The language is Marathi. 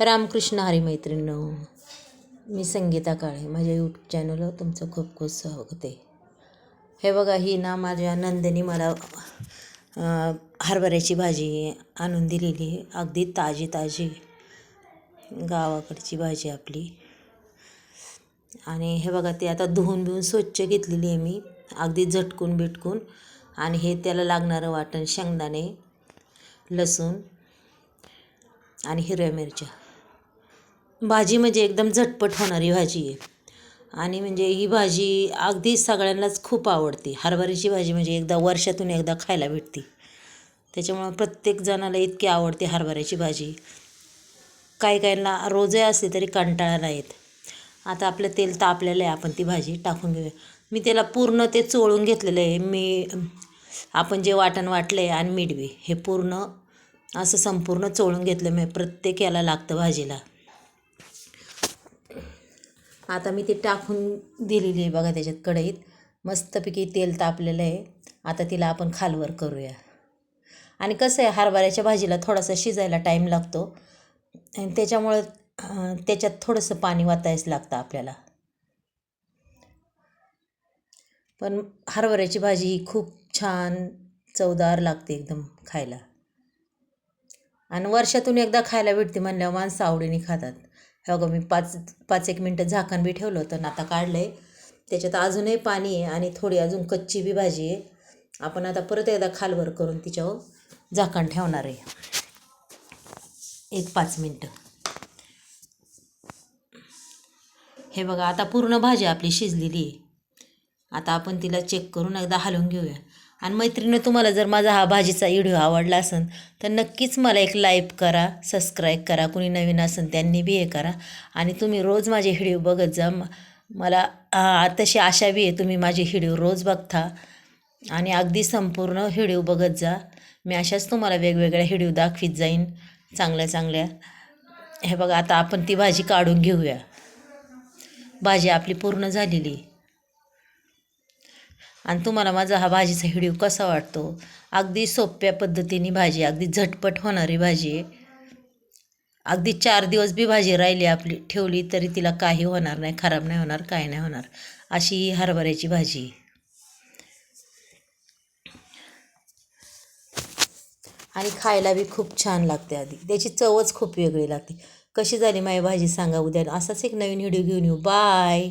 रामकृष्ण हरी मैत्रिणींनो मी संगीता काळे. माझ्या यूट्यूब चॅनलवर तुमचं खूप खूप स्वागत आहे. हे बघा ही ना माझ्या नंदिनी मला हरभऱ्याची भाजी आणून दिलेली आहे. अगदी ताजी ताजी गावाकडची भाजी आपली. आणि हे बघा ते आता धुवून बिवून स्वच्छ घेतलेली आहे मी. अगदी झटकून बिटकून. आणि हे त्याला लागणारं वाटण शेंगदाणे लसूण आणि हिरव्या मिरच्या. भाजी म्हणजे एकदम झटपट होणारी भाजी आहे. आणि म्हणजे ही भाजी अगदी सगळ्यांनाच खूप आवडते. हरभऱ्याची भाजी म्हणजे एकदा वर्षातून एकदा खायला भेटते. त्याच्यामुळं प्रत्येक जणाला इतकी आवडते हरभऱ्याची भाजी. काही काहींना रोजही असली तरी कंटाळा नाहीत. आता आपलं तेल तापलेलं आहे आपण ती भाजी टाकून घेऊया. मी त्याला पूर्ण ते चोळून घेतलेलं आहे. मी आपण जे वाटण वाटलं आहे आणि मिडवी हे पूर्ण असं संपूर्ण चोळून घेतलं मी. प्रत्येक याला लागतं भाजीला. आता मी ते टाकून दिलेली आहे बघा त्याच्यात कढईत. मस्तपैकी तेल तापलेलं आहे. आता तिला आपण खालवर करूया. आणि कसं आहे हरभऱ्याच्या भाजीला थोडासा शिजायला टाईम लागतो. आणि त्याच्यामुळं त्याच्यात थोडंसं पाणी वाचायच लागतं आपल्याला. पण हरभऱ्याची भाजी ही खूप छान चवदार लागते एकदम खायला. आणि वर्षातून एकदा खायला भेटते म्हणल्यावर माणसं आवडीने खातात. हे बघा मी पाच पाच एक मिनटं झाकण बी ठेवलं होतं आणि आता काढलं आहे त्याच्यात अजूनही पाणी आहे आणि थोडी अजून कच्ची बी भाजी आहे. आपण आता परत एकदा खालवर करून तिच्यावर झाकण ठेवणार आहे. एक पाच मिनटं. हे बघा आता पूर्ण भाजी आपली शिजलेली आहे. आता आपण तिला चेक करून एकदा हलवून घेऊया. आणि मैत्रिणी तुम्हाला जर माझा हा भाजीचा व्हिडिओ आवडला असेल तर नक्कीच मला एक लाईक करा सबस्क्राईब करा कुणी नवीन असेल त्यांनी बी हे करा. आणि तुम्ही रोज माझे व्हिडिओ बघत जा. मला तशी आशा बी आहे तुम्ही माझे व्हिडिओ रोज बघता. आणि अगदी संपूर्ण व्हिडिओ बघत जा. मी अशाच तुम्हाला वेगवेगळ्या व्हिडिओ दाखवीत जाईन चांगल्या चांगल्या. हे बघा आता आपण ती भाजी काढून घेऊया. भाजी आपली पूर्ण झालेली आहे. आणि तुम्हाला माझा हा भाजीचा व्हिडिओ कसा वाटतो? अगदी सोप्या पद्धतीने भाजी अगदी झटपट होणारी भाजी. आहे अगदी चार दिवस बी भाजी राहिली आपली ठेवली तरी तिला काही होणार नाही खराब नाही होणार काय नाही होणार. अशी ही हरभऱ्याची भाजी. आणि खायला बी खूप छान लागते आधी. त्याची चवच खूप वेगळी लागते. कशी झाली माझी भाजी सांगा उद्या. असाच एक नवीन व्हिडिओ घेऊन येऊ. बाय!